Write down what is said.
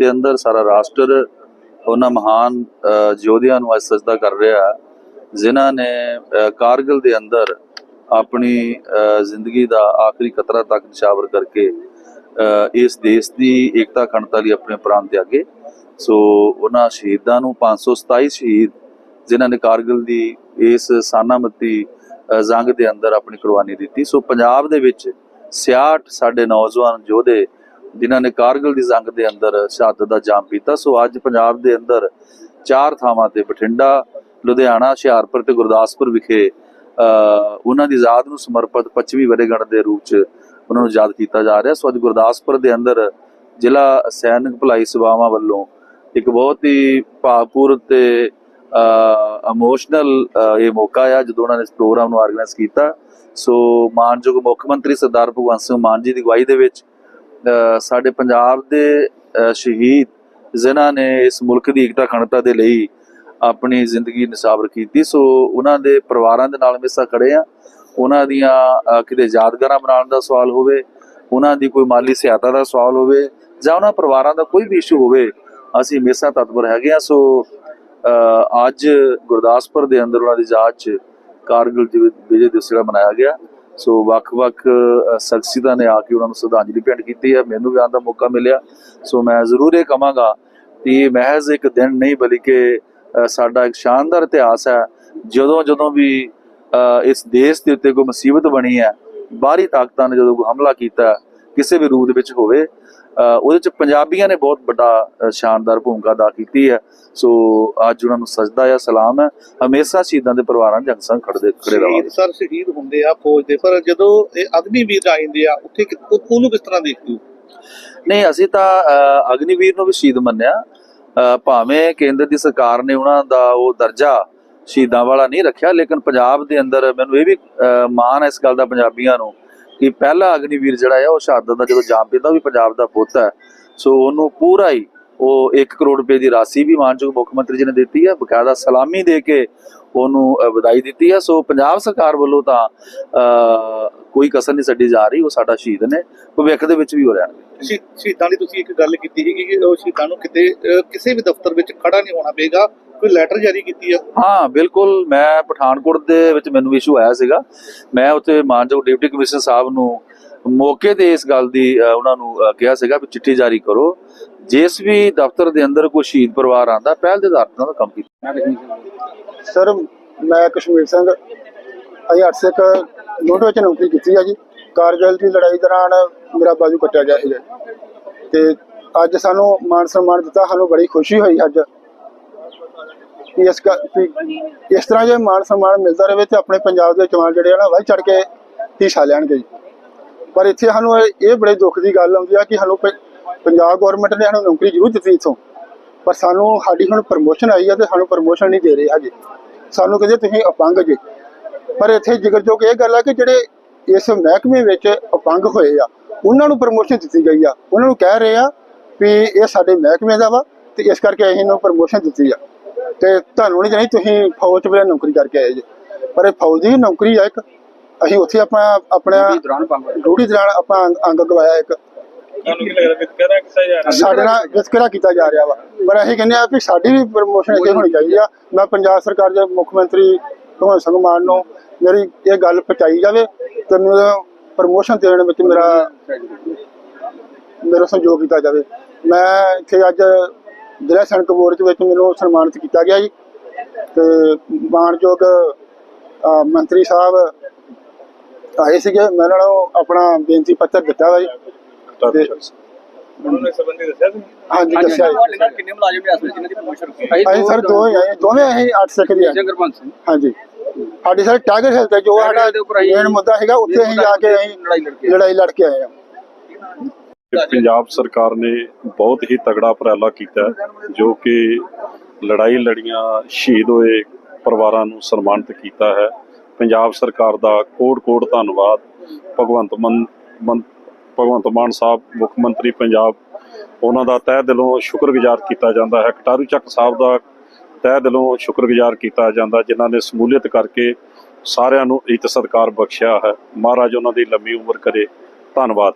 ਦੇ ਅੰਦਰ ਸਾਰਾ ਰਾਸ਼ਟਰ ਉਹਨਾਂ ਮਹਾਨ ਯੋਧਿਆਂ ਨੂੰ ਅੱਜ ਸਜਦਾ ਕਰ ਰਿਹਾ ਜਿਨ੍ਹਾਂ ਨੇ ਕਾਰਗਿਲ ਦੇ ਅੰਦਰ ਆਪਣੀ ਜ਼ਿੰਦਗੀ ਦਾ ਆਖਰੀ ਕਤਰਾ ਤੱਕ ਨਿਸ਼ਾਵਰ ਕਰਕੇ ਇਸ ਦੇਸ਼ ਦੀ ਏਕਤਾ ਖੰਡਤਾ ਲਈ ਆਪਣੇ ਪ੍ਰਾਣ ਤਿਆਗੇ। ਸੋ ਉਹਨਾਂ ਸ਼ਹੀਦਾਂ ਨੂੰ 527 ਸ਼ਹੀਦ ਜਿਨ੍ਹਾਂ ਨੇ ਕਾਰਗਿਲ ਦੀ ਇਸ ਸਾਨਾਮਤੀ ਜੰਗ ਦੇ ਅੰਦਰ ਆਪਣੀ ਕੁਰਬਾਨੀ ਦਿੱਤੀ। ਸੋ ਪੰਜਾਬ ਦੇ ਵਿੱਚ 66 ਸਾਡੇ ਨੌਜਵਾਨ ਯੋਧੇ ਜਿਨ੍ਹਾਂ ਨੇ ਕਾਰਗਿਲ ਦੀ ਜੰਗ ਦੇ ਅੰਦਰ ਸ਼ਹਾਦਤ ਦਾ ਜਾਮ ਪੀਤਾ, ਸੋ ਅੱਜ ਪੰਜਾਬ ਦੇ ਅੰਦਰ ਚਾਰ ਥਾਵਾਂ ਤੇ ਬਠਿੰਡਾ, ਲੁਧਿਆਣਾ, ਹੁਸ਼ਿਆਰਪੁਰ ਤੇ ਗੁਰਦਾਸਪੁਰ ਵਿਖੇ ਉਹਨਾਂ ਦੀ ਯਾਦ ਨੂੰ ਸਮਰਪਿਤ 25ਵੀਂ ਵਰੇਗੰਢ ਦੇ ਰੂਪ ਚ ਉਹਨਾਂ ਨੂੰ ਯਾਦ ਕੀਤਾ ਜਾ ਰਿਹਾ। ਸੋ ਅੱਜ ਗੁਰਦਾਸਪੁਰ ਦੇ ਅੰਦਰ ਜ਼ਿਲ੍ਹਾ ਸੈਨਿਕ ਭਲਾਈ ਸੇਵਾਵਾਂ ਵੱਲੋਂ ਇੱਕ ਬਹੁਤ ਹੀ ਭਾਵਪੂਰ ਤੇ ਇਮੋਸ਼ਨਲ ਇਹ ਮੌਕਾ ਆ ਜਦੋਂ ਉਹਨਾਂ ਨੇ ਇਸ ਪ੍ਰੋਗਰਾਮ ਨੂੰ ਆਰਗੇਨਾਈਜ਼ ਕੀਤਾ। ਸੋ ਮਾਨਯੋਗ ਮੁੱਖ ਮੰਤਰੀ ਸਰਦਾਰ ਭਗਵੰਤ ਸਿੰਘ ਮਾਨ ਜੀ ਦੀ ਅਗਵਾਈ ਦੇ ਵਿੱਚ ਸਾਡੇ ਪੰਜਾਬ ਦੇ ਸ਼ਹੀਦ ਜਿਨ੍ਹਾਂ ਨੇ ਇਸ ਮੁਲਕ ਦੀ ਏਕਤਾ ਅਖੰਡਤਾ ਦੇ ਲਈ ਆਪਣੀ ਜ਼ਿੰਦਗੀ ਨਿਸਾਬਰ ਕੀਤੀ। ਸੋ ਉਹਨਾਂ ਦੇ ਪਰਿਵਾਰਾਂ ਦੇ ਨਾਲ ਹਮੇਸ਼ਾ ਖੜੇ ਆ। ਉਹਨਾਂ ਦੀਆਂ ਕਿਤੇ ਯਾਦਗਾਰਾਂ ਬਣਾਉਣ ਦਾ ਸਵਾਲ ਹੋਵੇ ਉਹਨਾਂ ਦੀ ਕੋਈ ਮਾਲੀ ਸਹਾਇਤਾ ਦਾ ਸਵਾਲ ਹੋਵੇ ਜਾਂ ਉਹਨਾਂ ਪਰਿਵਾਰਾਂ ਦਾ ਕੋਈ ਵੀ ਇਸ਼ੂ ਹੋਵੇ ਅਸੀਂ ਹਮੇਸ਼ਾ ਤਤਪਰ ਹੈਗੇ ਆ। ਸੋ ਅ, ਅੱਜ ਗੁਰਦਾਸਪੁਰ ਦੇ ਅੰਦਰ ਉਹਨਾਂ ਦੀ ਯਾਦ 'ਚ ਕਾਰਗਿਲ ਵਿਜੇ ਦਿਵਸ ਜਿਹੜਾ ਮਨਾਇਆ ਗਿਆ। ਸੋ ਵੱਖ-ਵੱਖ ਸ਼ਖਸੀਅਤਾਂ ਨੇ ਆ ਕੇ ਉਹਨਾਂ ਨੂੰ ਸ਼ਰਧਾਂਜਲੀ ਭੇਂਟ ਕੀਤੀ ਹੈ। ਮੈਨੂੰ ਵੀ ਆਉਣ ਦਾ ਮੌਕਾ ਮਿਲਿਆ। ਸੋ ਮੈਂ ਜ਼ਰੂਰ ਇਹ ਕਹਾਂਗਾ ਕਿ ਇਹ ਮਹਿਜ਼ ਇੱਕ ਦਿਨ ਨਹੀਂ ਬਲਕਿ ਅ, ਸਾਡਾ ਇੱਕ ਸ਼ਾਨਦਾਰ ਇਤਿਹਾਸ ਹੈ। ਜਦੋਂ ਜਦੋਂ ਵੀ ਅ, ਇਸ ਦੇਸ਼ ਦੇ ਉੱਤੇ ਕੋਈ ਮੁਸੀਬਤ ਬਣੀ ਹੈ ਬਾਹਰੀ ਤਾਕਤਾਂ ਨੇ ਜਦੋਂ ਕੋਈ ਹਮਲਾ ਕੀਤਾ ਕਿਸੇ ਵੀ ਰੂਪ ਦੇ ਵਿੱਚ ਹੋਵੇ ਉਹਦੇ ਚ ਪੰਜਾਬੀਆਂ ਨੇ ਬਹੁਤ ਵੱਡਾ ਸ਼ਾਨਦਾਰ ਭੂਮਿਕਾ ਅਦਾ ਕੀਤੀ ਹੈ। ਸੋ ਅੱਜ ਉਹਨਾਂ ਨੂੰ ਸਜਦਾ ਹੈ ਸਲਾਮ ਹੈ। ਹਮੇਸ਼ਾ ਸ਼ਹੀਦਾਂ ਦੇ ਪਰਿਵਾਰਾਂ ਦੇ ਅੰਗ ਖੜਦੇ ਖੜੇ ਰਹਾਂਗੇ ਸਰ ਸ਼ਹੀਦ ਹੁੰਦੇ ਆ ਫੌਜ ਦੇ ਪਰ ਜਦੋਂ ਇਹ ਆਦਮੀ ਵੀਰ ਆ ਜਾਂਦੇ ਆ ਉੱਥੇ ਉਹਨੂੰ ਕਿਸ ਤਰ੍ਹਾਂ ਦੇਖਦੇ ਨਹੀਂ ਅਸੀਂ ਤਾਂ ਅਗਨੀਵੀਰ ਨੂੰ ਵੀ ਸ਼ਹੀਦ ਮੰਨਿਆ। ਭਾਵੇਂ ਕੇਂਦਰ ਦੀ ਸਰਕਾਰ ਨੇ ਉਹਨਾਂ ਦਾ ਉਹ ਦਰਜਾ ਸ਼ਹੀਦਾਂ ਵਾਲਾ ਨਹੀਂ ਰੱਖਿਆ ਲੇਕਿਨ ਪੰਜਾਬ ਦੇ ਅੰਦਰ ਮੈਨੂੰ ਇਹ ਵੀ ਮਾਣ ਹੈ ਇਸ ਗੱਲ ਦਾ ਪੰਜਾਬੀਆਂ ਨੂੰ ਕਿ ਪਹਿਲਾ ਅਗਨੀਵੀਰ ਜਿਹੜਾ ਆ, ਉਹ ਸ਼ਹਾਦਤ ਦਾ ਜਦੋਂ ਜਾਮ ਪੀਂਦਾ, ਉਹ ਵੀ ਪੰਜਾਬ ਦਾ ਪੁੱਤ ਹੈ। ਸੋ ਉਹਨੂੰ ਪੂਰਾ ਹੀ ਉਹ 1 ਕਰੋੜ ਰੁਪਏ ਦੀ ਰਾਸ਼ੀ ਵੀ ਮਾਨਯੋਗ ਮੁੱਖ ਮੰਤਰੀ ਜੀ ਨੇ ਦਿੱਤੀ ਹੈ ਬਕਾਇਦਾ ਸਲਾਮੀ ਦੇ ਕੇ ਉਹਨੂੰ ਵਧਾਈ ਦਿੱਤੀ ਹੈ ਸੋ ਪੰਜਾਬ ਸਰਕਾਰ ਵੱਲੋਂ ਤਾਂ ਕੋਈ ਕਸਰ ਨਹੀਂ ਛੱਡੀ ਜਾ ਰਹੀ ਉਹ ਸਾਡਾ ਸ਼ਹੀਦ ਨੇ ਭਵਿੱਖ ਦੇ ਵਿੱਚ ਵੀ ਹੋ ਰਹਿਣਗੇ ਸ਼ਹੀ- ਸ਼ਹੀਦਾਂ ਦੀ ਤੁਸੀਂ ਇੱਕ ਗੱਲ ਕੀਤੀ ਸੀ ਕਿ ਉਹ ਸ਼ਹੀਦਾਂ ਨੂੰ ਕਿਤੇ ਕਿਸੇ ਵੀ ਦਫ਼ਤਰ ਵਿੱਚ ਖੜਾ ਨਹੀਂ ਹੋਣਾ ਪਏਗਾ ਕੋਈ ਲੈਟਰ ਜਾਰੀ ਕੀਤੀ ਆ? ਹਾਂ ਬਿਲਕੁਲ ਮੈਂ ਪਠਾਨਕੋਟ ਦੇ ਵਿੱਚ ਮੈਨੂੰ ਇਸ਼ੂ ਆਇਆ ਸੀਗਾ। ਮੈਂ ਉੱਥੇ ਮਾਨਯੋਗ ਡਿਪਟੀ ਕਮਿਸ਼ਨਰ ਸਾਹਿਬ ਨੂੰ ਮੌਕੇ ਤੇ ਇਸ ਗੱਲ ਦੀ ਉਹਨਾਂ ਨੂੰ ਕਿਹਾ ਸੀਗਾ ਵੀ ਚਿੱਠੀ ਜਾਰੀ ਕਰੋ। ਜਿਸ ਵੀ ਦਫ਼ਤਰ ਦੇ ਅੰਦਰ ਕੋਈ ਸ਼ਹੀਦ ਪਰਿਵਾਰ ਆਂਦਾ ਪਹਿਲ ਦੇ ਆਧਾਰ ਤੇ ਕੰਮ ਕੀਤਾ। ਸਰ ਮੈਂ ਕਸ਼ਮੀਰ ਸਿੰਘ ਅਸੀਂ 8 ਸਿੱਖ ਯੂਨਿਟ ਵਿੱਚ ਨੌਕਰੀ ਕੀਤੀ ਹੈ ਜੀ। ਕਾਰਗਿਲ ਦੀ ਲੜਾਈ ਦੌਰਾਨ ਮੇਰਾ ਬਾਜੂ ਕੱਟਿਆ ਗਿਆ ਸੀ ਤੇ ਅੱਜ ਸਾਨੂੰ ਮਾਨ ਸਨਮਾਨ ਦਿੱਤਾ ਸਾਨੂੰ ਬੜੀ ਖੁਸ਼ੀ ਹੋਈ ਅੱਜ। ਕਿ ਇਸ ਇਸ ਤਰ੍ਹਾਂ ਜੇ ਮਾਨ ਸਨਮਾਨ ਮਿਲਦਾ ਰਹੇ ਤੇ ਆਪਣੇ ਪੰਜਾਬ ਦੇ ਜਵਾਨ ਜਿਹੜੇ ਆ ਨਾ ਵੱਧ ਚੜ ਕੇ ਹਿੱਸਾ ਲੈਣਗੇ ਪਰ ਇੱਥੇ ਸਾਨੂੰ ਇਹ ਬੜੇ ਦੁੱਖ ਦੀ ਗੱਲ ਆਉਂਦੀ ਆ ਕਿ ਸਾਨੂੰ ਪੰਜਾਬ ਗਵਰਨਮੈਂਟ ਨੇ ਸਾਨੂੰ ਨੌਕਰੀ ਜ਼ਰੂਰ ਦਿੱਤੀ ਇੱਥੋਂ। ਪਰ ਸਾਨੂੰ ਸਾਡੀ ਹੁਣ ਪ੍ਰਮੋਸ਼ਨ ਆਈ ਆ ਤੇ ਸਾਨੂੰ ਪ੍ਰਮੋਸ਼ਨ ਨਹੀਂ ਦੇ ਰਹੇ ਹਜੇ ਸਾਨੂੰ ਕਹਿੰਦੇ ਤੁਸੀਂ ਅਪੰਗ ਜੇ। ਪਰ ਇੱਥੇ ਜ਼ਿਕਰਯੋਗ ਇਹ ਗੱਲ ਆ ਕਿ ਜਿਹੜੇ ਇਸ ਮਹਿਕਮੇ ਵਿੱਚ ਅਪੰਗ ਹੋਏ ਆ ਉਹਨਾਂ ਨੂੰ ਪ੍ਰਮੋਸ਼ਨ ਦਿੱਤੀ ਗਈ ਆ। ਉਹਨਾਂ ਨੂੰ ਕਹਿ ਰਹੇ ਆ ਵੀ ਇਹ ਸਾਡੇ ਮਹਿਕਮੇ ਦਾ ਵਾ ਤੇ ਇਸ ਕਰਕੇ ਅਸੀਂ ਇਹਨੂੰ ਪ੍ਰਮੋਸ਼ਨ ਦਿੱਤੀ ਆ। ਤੇ ਤੁਹਾਨੂੰ ਨਹੀਂ ਜਾਣੀ ਤੁਸੀਂ ਫੌਜ 'ਚ ਵੀ ਨੌਕਰੀ ਕਰਕੇ ਆਏ ਜੇ। ਪਰ ਇਹ ਫੌਜ ਦੀ ਨੌਕਰੀ ਆ ਇੱਕ। ਅਸੀਂ ਉੱਥੇ ਆਪਣਾ ਆਪਣਾ ਡਿਊਟੀ ਦੌਰਾਨ ਆਪਾਂ ਅੰਗ ਗਵਾਇਆ ਇੱਕ। ਤੁਹਾਨੂੰ ਕੀ ਲੱਗਦਾ ਵਿਤਕਰਾ ਕਿਸਾ ਜਾ ਸਾਡੇ ਨਾਲ ਵਿਤਕਰਾ ਕੀਤਾ ਜਾ ਰਿਹਾ ਵਾ। ਪਰ ਅਸੀਂ ਕਹਿੰਦੇ ਆ ਕਿ ਸਾਡੀ ਵੀ ਪ੍ਰਮੋਸ਼ਨ ਇੱਥੇ ਹੋਣੀ ਚਾਹੀਦੀ ਆ। ਮੈਂ ਪੰਜਾਬ ਸਰਕਾਰ ਦੇ ਮੁੱਖ ਮੰਤਰੀ ਭਗਵੰਤ ਸਿੰਘ ਮਾਨ ਨੂੰ ਮੇਰੀ ਇਹ ਗੱਲ ਪਹੁੰਚਾਈ ਜਾਵੇ ਤੇ ਮੈਨੂੰ ਪ੍ਰਮੋਸ਼ਨ ਦੇਣ ਵਿੱਚ ਮੇਰਾ ਮੇਰਾ ਸਹਿਯੋਗ ਕੀਤਾ ਜਾਵੇ। ਮੈਂ ਇੱਥੇ ਅੱਜ ਜ਼ਿਲ੍ਹਾ ਸੈਨਿਕ ਬੋਰਡ ਦੇ ਵਿੱਚ ਮੈਨੂੰ ਸਨਮਾਨਿਤ ਕੀਤਾ ਗਿਆ ਜੀ। ਤੇ ਮਾਨਯੋਗ ਮੰਤਰੀ ਸਾਹਿਬ ਆਏ ਸੀਗੇ। ਮੈਂ ਉਹਨਾਂ ਨੂੰ ਆਪਣਾ ਬੇਨਤੀ ਪੱਤਰ ਦਿੱਤਾ ਵਾ ਜੀ। ਤੇ ਉਹਨਾਂ ਨੇ ਸੰਬੰਧੀ ਦੱਸਿਆ ਸੀ ਹਾਂਜੀ ਦੱਸਿਆ। ਜੀ ਤੁਹਾਡੇ ਨਾਲ ਕਿੰਨੇ ਮੁਲਾਜ਼ਮ ਨੇ ਅਸਲ ਜਿਨ੍ਹਾਂ ਦੀ ਪ੍ਰਮੋਸ਼ਨ ਹੋਈ ਅਸੀਂ ਸਰ ਦੋਵੇਂ ਆਏ ਦੋਵੇਂ ਅਸੀਂ 8 ਸਿੱਖ ਦੇ ਆ ਜਗਰਪੰਤ ਸਿੰਘ। ਹਾਂਜੀ। ਸਾਡੀ ਸਰ ਟਾਈਗਰ ਹਿੱਲ ਤੇ ਜੋ ਟਾਈਗਰ ਸਾਡਾ ਹਿੱਲ ਦੇ ਉੱਪਰ ਅਸੀਂ ਮੇਨ ਮੁੱਦਾ ਹੈਗਾ ਉੱਥੇ ਅਸੀਂ ਜਾ ਕੇ ਅਸੀਂ ਲੜਾਈ ਲੜ ਕੇ ਲੜਾਈ ਲੜ ਕੇ ਆਏ ਆ ਪੰਜਾਬ ਸਰਕਾਰ ਨੇ ਬਹੁਤ ਹੀ ਤਗੜਾ ਉਪਰਾਲਾ ਕੀਤਾ ਜੋ ਕਿ ਲੜਾਈ ਲੜੀਆਂ ਸ਼ਹੀਦ ਹੋਏ ਪਰਿਵਾਰਾਂ ਨੂੰ ਸਨਮਾਨਿਤ ਕੀਤਾ ਹੈ। ਪੰਜਾਬ ਸਰਕਾਰ ਦਾ ਕੋਟ-ਕੋਟ ਧੰਨਵਾਦ। ਭਗਵੰਤ ਮਾਨ ਮਾਨ- ਭਗਵੰਤ ਮਾਨ ਸਾਹਿਬ, ਮੁੱਖ ਮੰਤਰੀ ਪੰਜਾਬ, ਉਹਨਾਂ ਦਾ ਤਹਿ ਦਿਲੋਂ ਸ਼ੁਕਰਗੁਜ਼ਾਰ ਕੀਤਾ ਜਾਂਦਾ ਹੈ। ਕਟਾਰੂ ਚੱਕ ਸਾਹਿਬ ਦਾ ਤਹਿ ਦਿਲੋਂ ਸ਼ੁਕਰਗੁਜ਼ਾਰ ਕੀਤਾ ਜਾਂਦਾ, ਜਿਨ੍ਹਾਂ ਨੇ ਸਮੂਲੀਅਤ ਕਰਕੇ ਸਾਰਿਆਂ ਨੂੰ ਇੱਜ਼ਤ ਸਤਿਕਾਰ ਬਖਸ਼ਿਆ ਹੈ। ਮਹਾਰਾਜ ਉਹਨਾਂ ਦੀ ਲੰਮੀ ਉਮਰ ਕਰੇ। ਧੰਨਵਾਦ।